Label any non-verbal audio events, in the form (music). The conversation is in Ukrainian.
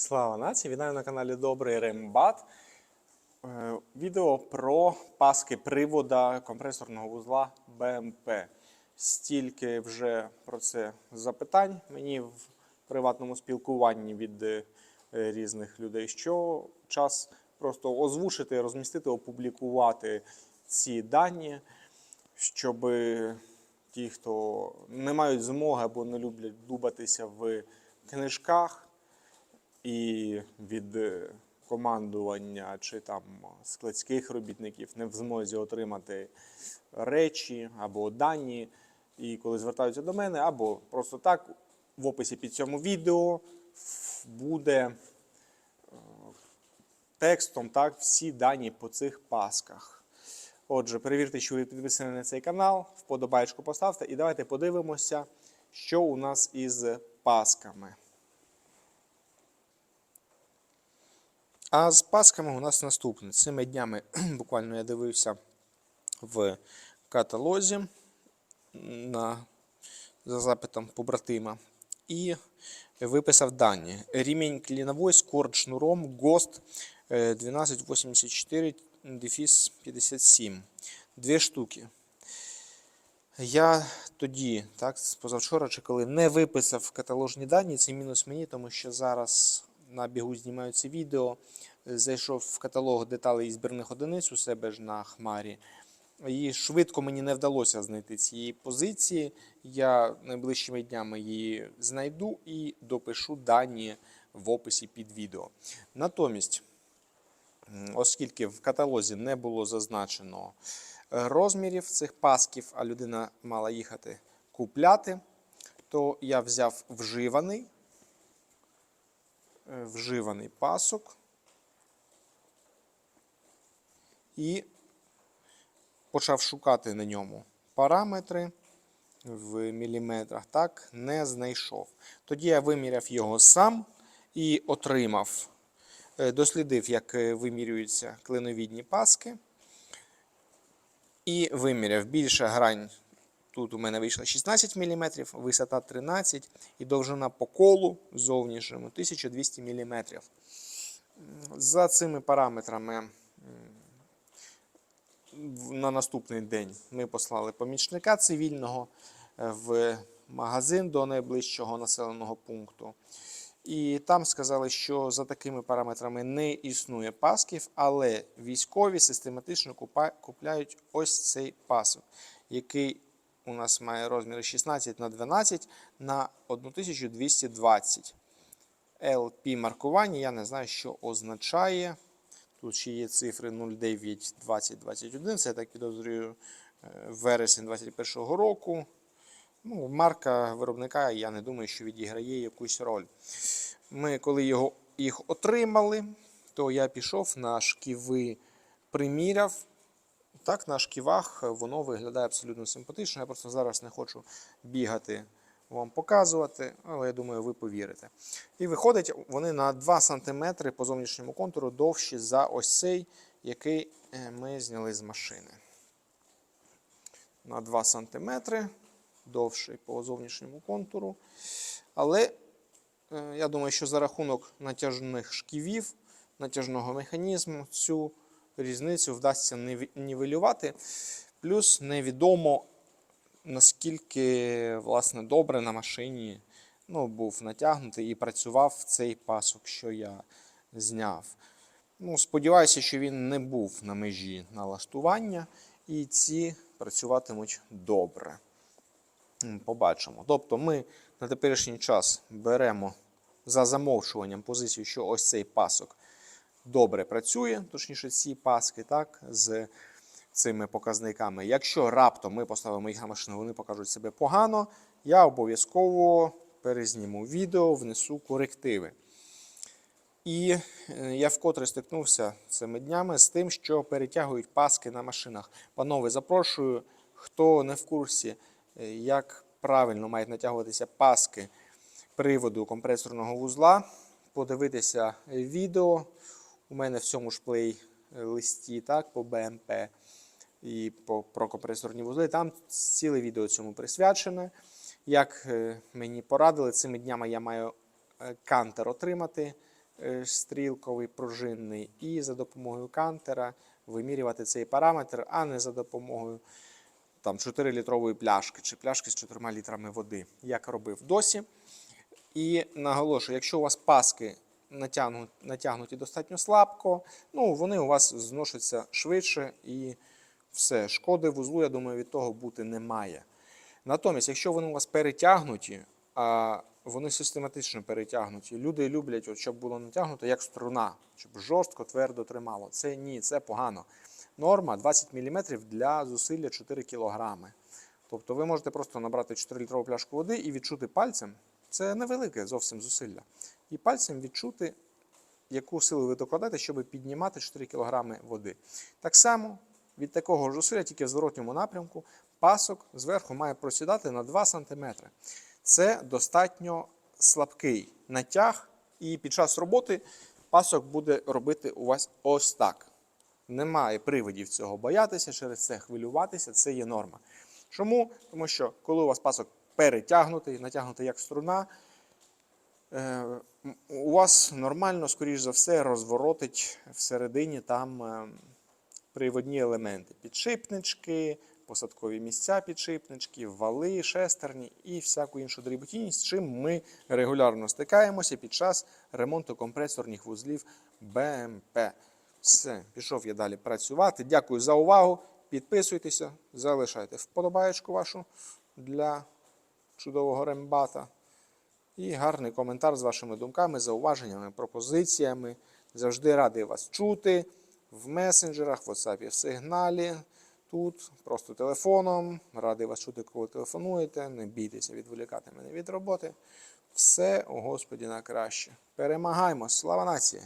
Слава нації! Вітаю на каналі Добрий Рембат. Е, Відео про паски привода компресорного вузла БМП. Стільки вже про це запитань мені в приватному спілкуванні від е, різних людей, що час просто озвучити, розмістити, опублікувати ці дані, щоб ті, хто не мають змоги або не люблять дубатися в книжках і від е, командування чи там складських робітників не в змозі отримати речі або дані, і коли звертаються до мене, або просто так в описі під цьому відео буде е, текстом так, всі дані по цих пасках. Отже, перевірте, що ви підписані на цей канал, вподобайку поставте і давайте подивимося, що у нас із пасками. А з пасками у нас наступне. Цими днями (clears throat) буквально я дивився в каталозі на, за запитом побратима і виписав дані. Рімінь кліновой з корд шнуром ГОСТ е, 1284 дефіс 57. Дві штуки. Я тоді, так, позавчора чи коли не виписав каталожні дані, це мінус мені, тому що зараз на бігу знімаю це відео. Зайшов в каталог деталей збірних одиниць у себе ж на хмарі. І швидко мені не вдалося знайти цієї позиції. Я найближчими днями її знайду і допишу дані в описі під відео. Натомість, оскільки в каталозі не було зазначено розмірів цих пасків, а людина мала їхати купляти, то я взяв вживаний, вживаний пасок і почав шукати на ньому параметри в міліметрах, так, не знайшов. Тоді я виміряв його сам і отримав, е, дослідив, як е, вимірюються клиновідні паски. І виміряв більша грань. Тут у мене вийшло 16 мм, висота 13 і довжина по колу зовнішньому 1200 мм. За цими параметрами на наступний день ми послали помічника цивільного е, в магазин до найближчого населеного пункту. І там сказали, що за такими параметрами не існує пасків, але військові систематично купляють ось цей пасок, який у нас має розміри 16 на 12 на 1220. LP маркування, я не знаю, що означає. Тут ще є цифри 09 20 21, це я так підозрюю е, вересень 2021 року. Ну, марка виробника, я не думаю, що відіграє якусь роль. Ми, коли його, їх отримали, то я пішов на шківи, приміряв. Так, на шківах воно виглядає абсолютно симпатично. Я просто зараз не хочу бігати вам показувати, але я думаю, ви повірите. І виходить, вони на 2 см по зовнішньому контуру довші за ось цей, який е, ми зняли з машини. На 2 см довший по зовнішньому контуру. Але е, я думаю, що за рахунок натяжних шківів, натяжного механізму, цю різницю вдасться нівелювати. Плюс невідомо, наскільки власне, добре на машині ну, був натягнутий і працював цей пасок, що я зняв. Ну, сподіваюся, що він не був на межі налаштування, і ці працюватимуть добре. Побачимо. Тобто ми на теперішній час беремо за замовчуванням позицію, що ось цей пасок добре працює, точніше, ці паски, так, з цими показниками. Якщо раптом ми поставимо їх на машину, вони покажуть себе погано, я обов'язково перезніму відео, внесу корективи. І е, я вкотре стикнувся цими днями з тим, що перетягують паски на машинах. Панове, запрошую, хто не в курсі, е, як правильно мають натягуватися паски приводу компресорного вузла, подивитися відео. У мене в цьому ж плейлисті, так, по БМП і по, про компресорні вузли. Там ціле відео цьому присвячене. Як е, мені порадили, цими днями я маю е, кантер отримати е, стрілковий пружинний, і за допомогою кантера вимірювати цей параметр, а не за допомогою там 4-літрової пляшки чи пляшки з 4 літрами води, як робив досі. І наголошую, якщо у вас паски натягну- натягнуті достатньо слабко, ну вони у вас зношуються швидше і все. Шкоди вузлу, я думаю, від того бути не має. Натомість, якщо вони у вас перетягнуті, а вони систематично перетягнуті, люди люблять, от, щоб було натягнуто як струна, щоб жорстко, твердо тримало. Це ні, це погано. Норма 20 мм для зусилля 4 кг. Тобто ви можете просто набрати 4-літрову пляшку води і відчути пальцем. Це невелике зовсім зусилля. І пальцем відчути, яку силу ви докладаєте, щоб піднімати 4 кг води. Так само від такого ж зусилля, тільки в зворотньому напрямку, пасок зверху має просідати на 2 см. Це достатньо слабкий натяг, і під час роботи пасок буде робити у вас ось так. Немає приводів цього боятися, через це хвилюватися, це є норма. Чому? Тому що коли у вас пасок перетягнутий, натягнутий як струна, е, у вас нормально, скоріш за все, розворотить всередині там е, приводні елементи. Підшипнички, посадкові місця підшипничків, вали, шестерні і всяку іншу дріботінність, з чим ми регулярно стикаємося під час ремонту компресорних вузлів БМП. Все, пішов я далі працювати. Дякую за увагу. Підписуйтеся, залишайте вподобаєчку вашу для чудового рембата. І гарний коментар з вашими думками, зауваженнями, пропозиціями. Завжди радий вас чути в месенджерах, в WhatsApp, в сигналі. Тут просто телефоном. Радий вас чути, коли телефонуєте. Не бійтеся відволікати мене від роботи. Все у Господі на краще. Перемагаємо! Слава нації!